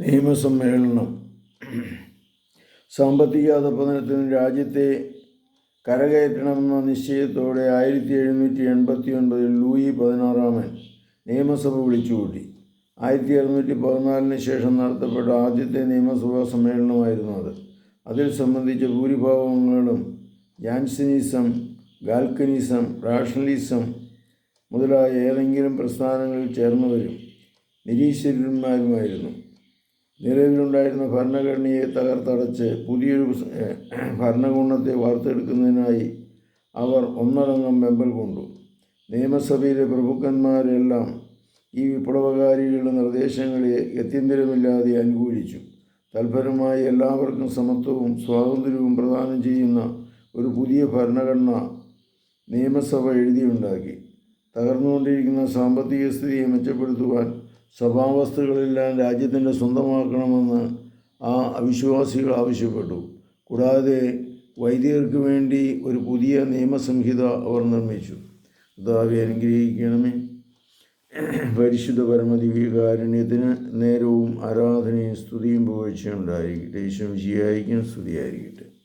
നിയമസമ്മേളനം സാമ്പത്തിക അധപതനത്തിന് രാജ്യത്തെ കരകയറ്റണമെന്ന നിശ്ചയത്തോടെ ആയിരത്തി എഴുന്നൂറ്റി എൺപത്തി ഒൻപതിൽ ലൂയി പതിനാറാമൻ നിയമസഭ വിളിച്ചുകൂട്ടി. ആയിരത്തി അറുന്നൂറ്റി പതിനാലിന് ശേഷം നടത്തപ്പെട്ട ആദ്യത്തെ നിയമസഭാ സമ്മേളനമായിരുന്നു അത്. അതിൽ സംബന്ധിച്ച ഭൂരിഭാഗങ്ങളും ജാൻസനിസം ഗാൽക്കനിസം റാഷണലിസം മുതലായ ഏതെങ്കിലും പ്രസ്ഥാനങ്ങളിൽ ചേർന്നവരും നിരീശ്വരന്മാരുമായിരുന്നു. നിലവിലുണ്ടായിരുന്ന ഭരണഘടനയെ തകർത്തടച്ച് പുതിയൊരു ഭരണകൂടത്തെ വാർത്തെടുക്കുന്നതിനായി അവർ ഒന്നടങ്കം വെമ്പൽ കൊണ്ടു. നിയമസഭയിലെ പ്രഭുക്കന്മാരെല്ലാം ഈ വിപ്ലവകാരികളുടെ നിർദ്ദേശങ്ങളെ ഗത്യന്തരമില്ലാതെ അനുകൂലിച്ചു. തൽഫലമായി എല്ലാവർക്കും സമത്വവും സ്വാതന്ത്ര്യവും പ്രദാനം ചെയ്യുന്ന ഒരു പുതിയ ഭരണഘടന നിയമസഭ എഴുതിയുണ്ടാക്കി. തകർന്നുകൊണ്ടിരിക്കുന്ന സാമ്പത്തിക സ്ഥിതിയെ മെച്ചപ്പെടുത്തുവാൻ സഭാവസ്തുക്കളെല്ലാം രാജ്യത്തിന്റെ സ്വന്തമാക്കണമെന്ന് ആ അവിശ്വാസികൾ ആവശ്യപ്പെട്ടു. കൂടാതെ വൈദികർക്ക് വേണ്ടി ഒരു പുതിയ നിയമസംഹിത അവർ നിർമ്മിച്ചു. കർത്താവെ അനുഗ്രഹിക്കണമേ. പരിശുദ്ധ പരമദിവ്യകാരുണ്യത്തിന് നേരവും ആരാധനയും സ്തുതിയും പുകഴ്ചയും ഉണ്ടായിരിക്കട്ടെ. ഈശോ വിജയായിരിക്കും സ്തുതിയായിരിക്കട്ടെ.